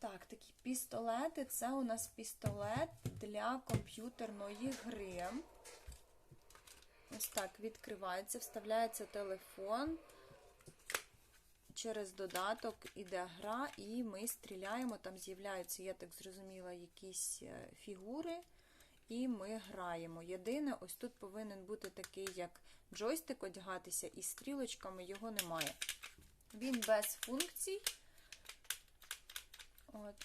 Так, такі пістолети. Це у нас пістолет для комп'ютерної гри. Ось так відкривається, вставляється телефон. Через додаток іде гра, і ми стріляємо. Там з'являються, я так зрозуміла, якісь е, фігури, і ми граємо. Єдине, ось тут повинен бути такий, як джойстик одягатися, і стрілочками його немає. Він без функцій.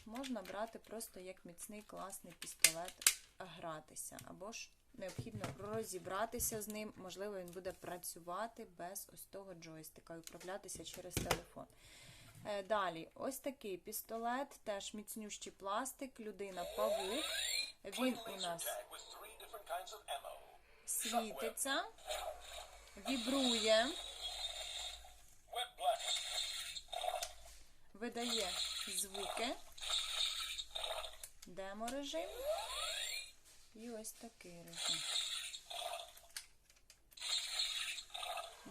Можна брати просто як міцний класний пістолет гратися. Або ж необхідно розібратися з ним. Можливо, він буде працювати без ось того джойстика і управлятися через телефон. Е, Далі, ось такий пістолет, теж міцнющий пластик, людина павук. Він у нас світиться, вібрує, видає звуки, демо-режим і ось такий режим.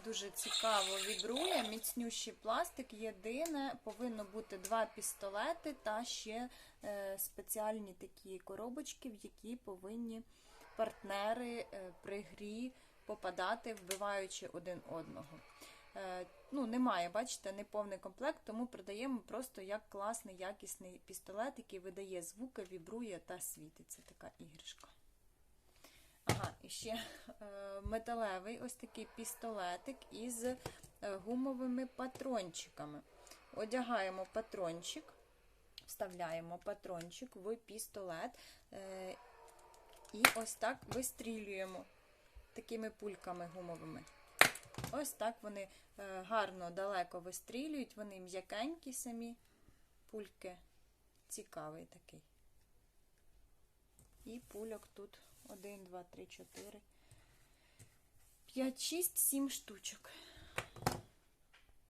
Дуже цікаво вібрує, міцнющий пластик. Єдине, повинно бути два пістолети та ще е, спеціальні такі коробочки, в які повинні партнери е, при грі попадати, вбиваючи один одного. Е, ну, немає, бачите, не повний комплект, тому продаємо просто як класний, якісний пістолет, який видає звуки, вібрує та світиться. Така іграшка. Ага, і ще е, металевий ось такий пістолетик із е, гумовими патрончиками. Одягаємо патрончик, вставляємо патрончик в пістолет і ось так вистрілюємо такими пульками гумовими. Ось так вони е, гарно далеко вистрілюють, вони м'якенькі самі пульки. Цікавий такий. І пульок тут 1, 2, 3, 4, 5, 6, 7 штучок.